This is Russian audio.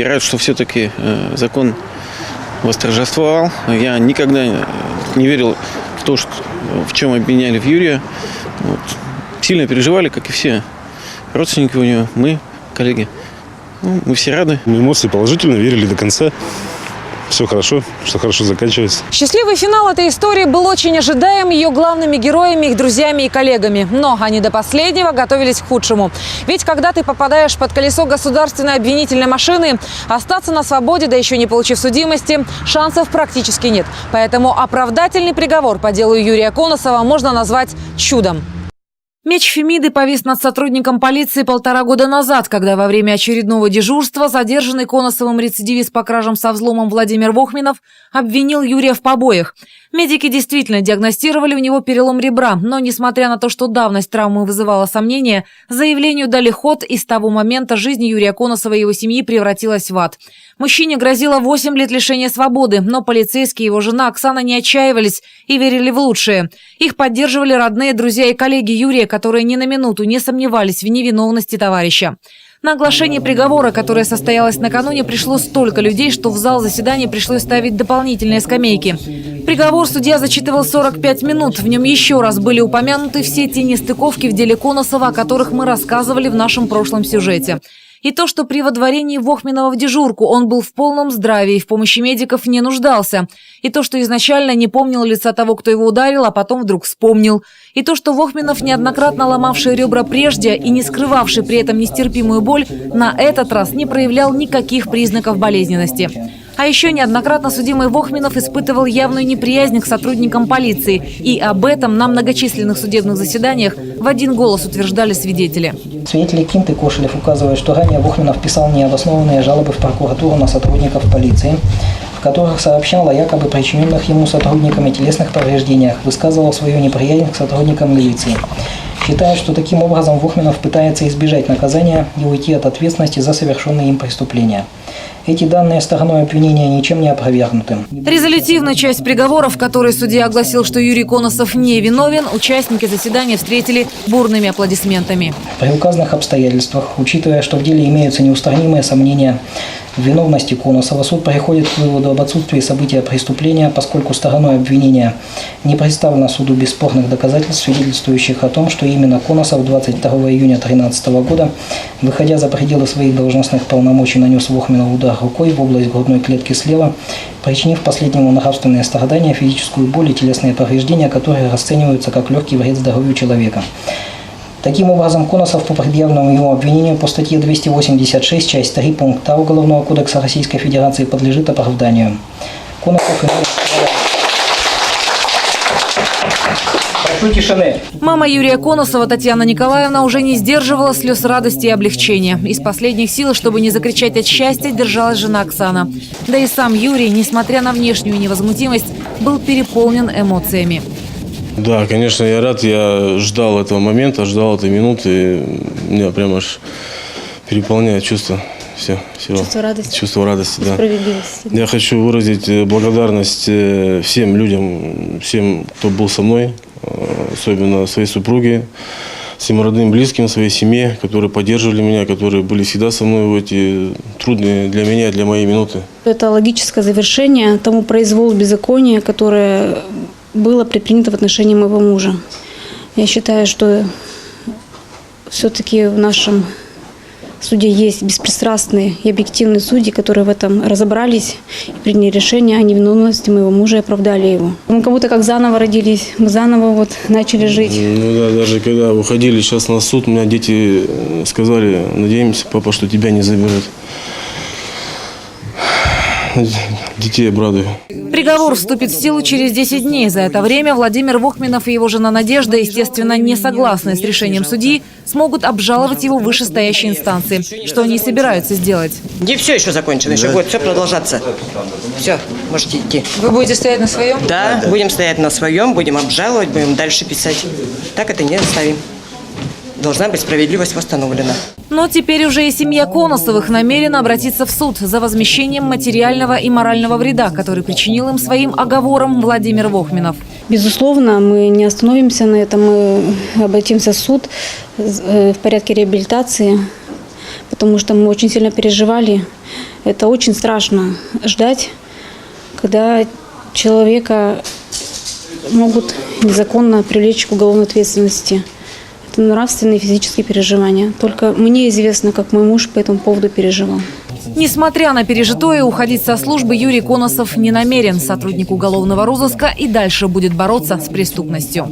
И рад, что все-таки закон восторжествовал. Я никогда не верил в то, что, в чем обвиняли в Юрия. Вот. Сильно переживали, как и все родственники у него, мы, коллеги. Ну, мы все рады. Эмоции положительные, верили до конца. Все хорошо, что хорошо заканчивается. Счастливый финал этой истории был очень ожидаем ее главными героями, их друзьями и коллегами. Но они до последнего готовились к худшему. Ведь когда ты попадаешь под колесо государственной обвинительной машины, остаться на свободе, да еще не получив судимости, шансов практически нет. Поэтому оправдательный приговор по делу Юрия Коносова можно назвать чудом. Меч Фемиды повис над сотрудником полиции полтора года назад, когда во время очередного дежурства задержанный Коносовым рецидивист по кражам со взломом Владимир Вохминов обвинил Юрия в побоях. Медики действительно диагностировали у него перелом ребра, но, несмотря на то, что давность травмы вызывала сомнения, заявлению дали ход, и с того момента жизнь Юрия Коносова и его семьи превратилась в ад. Мужчине грозило 8 лет лишения свободы, но полицейские и его жена Оксана не отчаивались и верили в лучшее. Их поддерживали родные, друзья и коллеги Юрия, которые ни на минуту не сомневались в невиновности товарища. На оглашение приговора, которое состоялось накануне, пришло столько людей, что в зал заседания пришлось ставить дополнительные скамейки. Приговор судья зачитывал 45 минут. В нем еще раз были упомянуты все те нестыковки в деле Коносова, о которых мы рассказывали в нашем прошлом сюжете. И то, что при водворении Вохминова в дежурку он был в полном здравии и в помощи медиков не нуждался. И то, что изначально не помнил лица того, кто его ударил, а потом вдруг вспомнил. И то, что Вохминов, неоднократно ломавший ребра прежде и не скрывавший при этом нестерпимую боль, на этот раз не проявлял никаких признаков болезненности. А еще неоднократно судимый Вохминов испытывал явную неприязнь к сотрудникам полиции. И об этом на многочисленных судебных заседаниях в один голос утверждали свидетели. Свидетели Кинт и Кошелев указывают, что ранее Вохминов писал необоснованные жалобы в прокуратуру на сотрудников полиции, в которых сообщал о якобы причиненных ему сотрудниками телесных повреждениях, высказывал свою неприязнь к сотрудникам милиции. Считает, что таким образом Вохминов пытается избежать наказания и уйти от ответственности за совершенные им преступления. Эти данные стороной обвинения ничем не опровергнуты. Резолютивную часть приговоров, в которой судья огласил, что Юрий Коносов не виновен, участники заседания встретили бурными аплодисментами. При указанных обстоятельствах, учитывая, что в деле имеются неустранимые сомнения виновности Конусова суд приходит к выводу об отсутствии события преступления, поскольку стороной обвинения не представлено суду бесспорных доказательств, свидетельствующих о том, что именно Конусов 22 июня 2013 года, выходя за пределы своих должностных полномочий, нанес Вохмину удар рукой в область грудной клетки слева, причинив последнему нравственные страдания, физическую боль и телесные повреждения, которые расцениваются как легкий вред здоровью человека. Таким образом, Коносов по предъявленному ему обвинению по статье 286, часть 3 пункта Уголовного кодекса Российской Федерации подлежит оправданию. Коносов Прошу тишины. Мама Юрия Конусова Татьяна Николаевна уже не сдерживала слез радости и облегчения. Из последних сил, чтобы не закричать от счастья, держалась жена Оксана. Да и сам Юрий, несмотря на внешнюю невозмутимость, был переполнен эмоциями. Да, конечно, я рад. Я ждал этого момента, ждал этой минуты. Меня прямо аж переполняет чувство. Все, всего. Чувство радости. Чувство радости, да. Справедливости. Я хочу выразить э, благодарность э, всем людям, всем, кто был со мной, э, особенно своей супруге, всем родным, близким, своей семье, которые поддерживали меня, которые были всегда со мной в эти трудные для меня, для моей минуты. Это логическое завершение тому произволу беззакония, которое было предпринято в отношении моего мужа. Я считаю, что все-таки в нашем суде есть беспристрастные и объективные судьи, которые в этом разобрались и приняли решение о невиновности моего мужа и оправдали его. Мы как будто как заново родились, мы заново вот начали жить. Ну да, даже когда уходили сейчас на суд, у меня дети э, сказали, надеемся, папа, что тебя не заберут. Детей обрадую. Приговор вступит в силу через 10 дней. За это время Владимир Вохминов и его жена Надежда, естественно, не согласные с решением судьи, смогут обжаловать его в вышестоящей инстанции, что они и собираются сделать. Не все еще закончено, еще будет все продолжаться. Все, можете идти. Вы будете стоять на своем? Да, будем стоять на своем, будем обжаловать, будем дальше писать. Так это не оставим. Должна быть справедливость восстановлена. Но теперь уже и семья Коносовых намерена обратиться в суд за возмещением материального и морального вреда, который причинил им своим оговором Владимир Вохминов. Безусловно, мы не остановимся на этом, мы обратимся в суд э, в порядке реабилитации, потому что мы очень сильно переживали Это очень страшно ждать, когда человека могут незаконно привлечь к уголовной ответственности. Это нравственные и физические переживания. Только мне известно, как мой муж по этому поводу переживал. Несмотря на пережитое, уходить со службы Юрий Коносов не намерен. Сотрудник уголовного розыска и дальше будет бороться с преступностью.